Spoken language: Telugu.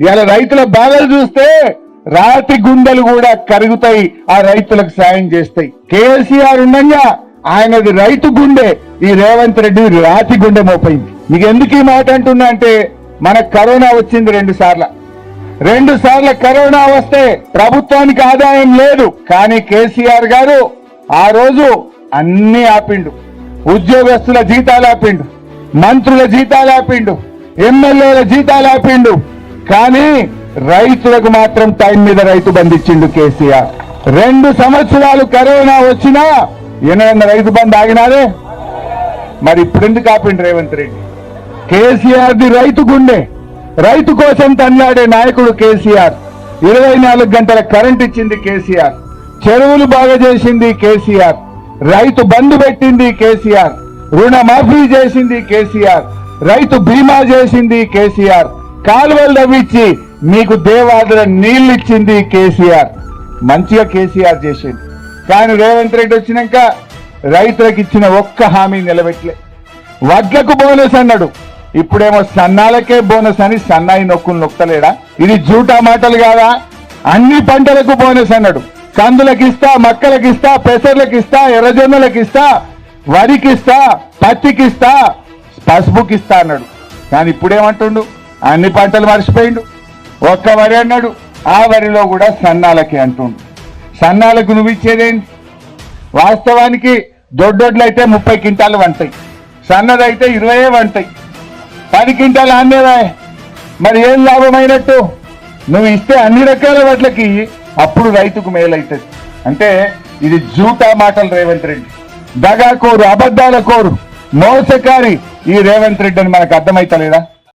ఇవాళ రైతుల బాధలు చూస్తే రాతి గుండెలు కూడా కరుగుతాయి ఆ రైతులకు సాయం చేస్తాయి. కేసీఆర్ ఉండగా ఆయనది రైతు గుండె ఈ రేవంత్ రెడ్డి రాతి గుండె మోపైంది. మీకు ఎందుకు ఈ మాట అంటున్నా అంటే మనకు కరోనా వచ్చింది రెండు సార్లు. రెండు సార్లు కరోనా వస్తే ప్రభుత్వానికి ఆదాయం లేదు. కానీ కేసీఆర్ గారు ఆ రోజు అన్ని ఆపిండు. ఉద్యోగస్తుల జీతాలు ఆపిండు. మంత్రుల జీతాలు ఆపిండు. ఎమ్మెల్యేల జీతాలు ఆపిండు. కానీ రైతులకు మాత్రం టైం మీద రైతు బంద్ ఇచ్చిండు కేసీఆర్. రెండు సంవత్సరాలు కరోనా వచ్చినా ఎన్న రైతు బంద్ ఆగినాదే మరి ఇప్పుడు ఎందుకు ఆపిండు రేవంత్ రెడ్డి? కేసీఆర్ ది రైతు గుండె. రైతు కోసం తన్నాడే నాయకుడు కేసీఆర్. ఇరవై నాలుగు గంటల కరెంట్ ఇచ్చింది కేసీఆర్. చెరువులు బాగా చేసింది కేసీఆర్. రైతు బంధు పెట్టింది కేసీఆర్. రుణమాఫీ చేసింది కేసీఆర్. రైతు బీమా చేసింది కేసీఆర్. కాలువలు తవ్వించి మీకు దేవాదర నీళ్ళు ఇచ్చింది కేసీఆర్. మంచిగా కేసీఆర్ చేసింది కానీ రేవంత్ రెడ్డి వచ్చినాక రైతులకు ఇచ్చిన ఒక్క హామీ నిలబెట్టలే. వడ్లకు బోనస్ అన్నాడు. ఇప్పుడేమో సన్నాలకే బోనస్ అని సన్నాయి నొక్కులు నొక్కలేడా? ఇది జూటా మాటలు కాదా? అన్ని పంటలకు బోనస్ అన్నాడు. కందులకు ఇస్తా మక్కలకు ఇస్తా పెసర్లకు ఇస్తా ఎర్రజొన్నలకు ఇస్తా వరికి ఇస్తా పత్తికి ఇస్తా పసుపుకి ఇస్తా అన్నాడు. కానీ ఇప్పుడేమంటుండు? అన్ని పంటలు మర్చిపోయిండు. ఒక్క వరి అన్నాడు. ఆ వరిలో కూడా సన్నాలకి అంటుండు. సన్నాలకు నువ్వు ఇచ్చేదేంటి? వాస్తవానికి దొడ్డొడ్లు అయితే ముప్పై క్వింటాలు వంటాయి. సన్నదైతే ఇరవై వంటాయి. పది క్వింటాలు అన్నేవా మరి ఏం లాభమైనట్టు? నువ్వు ఇస్తే అన్ని రకాల వడ్లకి అప్పుడు రైతుకు మేలవుతుంది అంటే ఇది జూటా మాటలు రేవంత్ రెడ్డి. దగా కోరు అబద్ధాల కోరు మోసకారి ఈ రేవంత్ రెడ్డి అని మనకు అర్థమైతలేదా?